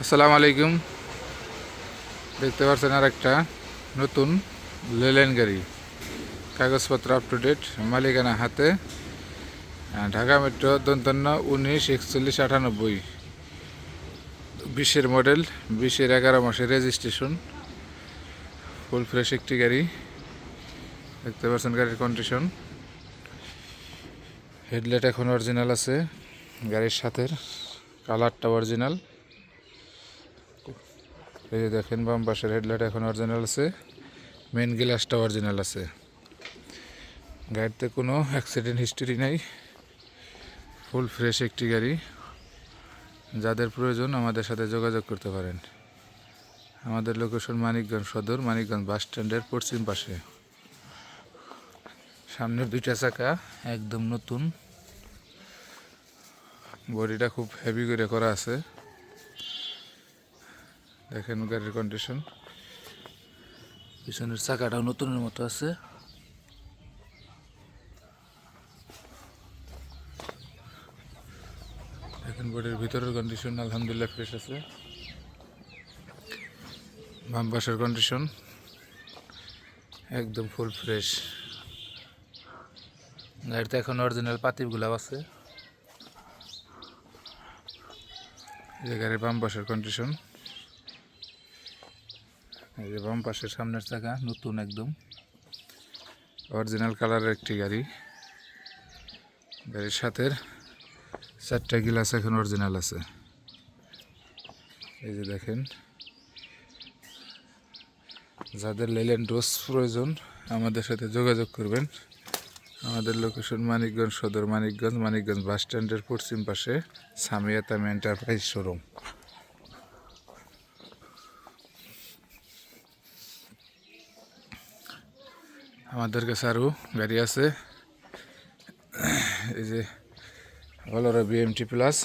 আসসালামু আলাইকুম। দেখতে পাচ্ছেন আর একটা নতুন লেলেন গাড়ি। কাগজপত্র আপ টু ডেট মালিকানা হাতে ঢাকা মেট্রো দন্তান্ন উনিশ, একচল্লিশ, আটানব্বই। বিশের মডেল বিশের এগারো মাসের রেজিস্ট্রেশন ফুল ফ্রেশ একটি গাড়ি। দেখতে পাচ্ছেন গাড়ির কন্ডিশন হেডলাইট এখন অরিজিনাল আছে। গাড়ির সাথে কালারটা অরিজিনাল এই যে দেখেন, বাম পাশের হেডলাইট এখন অরিজিনাল আছে। মেন গ্লাসটা অরিজিনাল আছে। গাড়িতে কোনো অ্যাক্সিডেন্ট হিস্টোরি নাই। ফুল ফ্রেশ একটি গাড়ি। যাদের প্রয়োজন আমাদের সাথে যোগাযোগ করতে পারেন। আমাদের লোকেশন মানিকগঞ্জ সদর, মানিকগঞ্জ বাস স্ট্যান্ডের পশ্চিম পাশে। সামনের দুইটা চাকা, একদম নতুন। বডিটা খুব হেভি করে করা আছে। দেখেন গাড়ির কন্ডিশন পিছনের চাকাটাও নতুনের মতো আছে। দেখেন বডির ভিতরের কন্ডিশন আলহামদুলিল্লাহ ফ্রেশ আছে। বাম পাশের কন্ডিশন একদম ফুল ফ্রেশ গাড়িতে এখন অরিজিনাল পাতিগুলো আছে। এই যে গাড়ির বাম পাশের কন্ডিশন এই যে বাম পাশের সামনের চাকা, নতুন একদম। অরিজিনাল কালারের একটি গাড়ি। গাড়ির সাথে চারটা গিলাস এখন অরিজিনাল আছে। এই যে দেখেন। যাদের লেলেন ডোজ প্রয়োজন, আমাদের সাথে যোগাযোগ করবেন। আমাদের লোকেশন মানিকগঞ্জ সদর, মানিকগঞ্জ মানিকগঞ্জ বাস স্ট্যান্ডের পশ্চিম পাশে সামিয়াতাম এন্টারপ্রাইজ শোরুম আমাদের কাছে আরও গাড়ি আছে। এই যে বলোরা বিএমটি প্লাস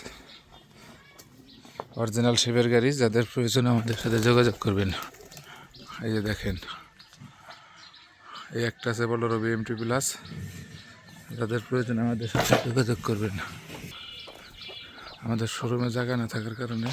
অরিজিনাল শিবের গাড়ি, যাদের প্রয়োজন আমাদের সাথে যোগাযোগ করবেন। এই যে দেখেন, এই একটা আছে বলোরা বিএমটি প্লাস যাদের প্রয়োজন আমাদের সাথে যোগাযোগ করবেন। আমাদের শোরুমে জায়গা না থাকার কারণে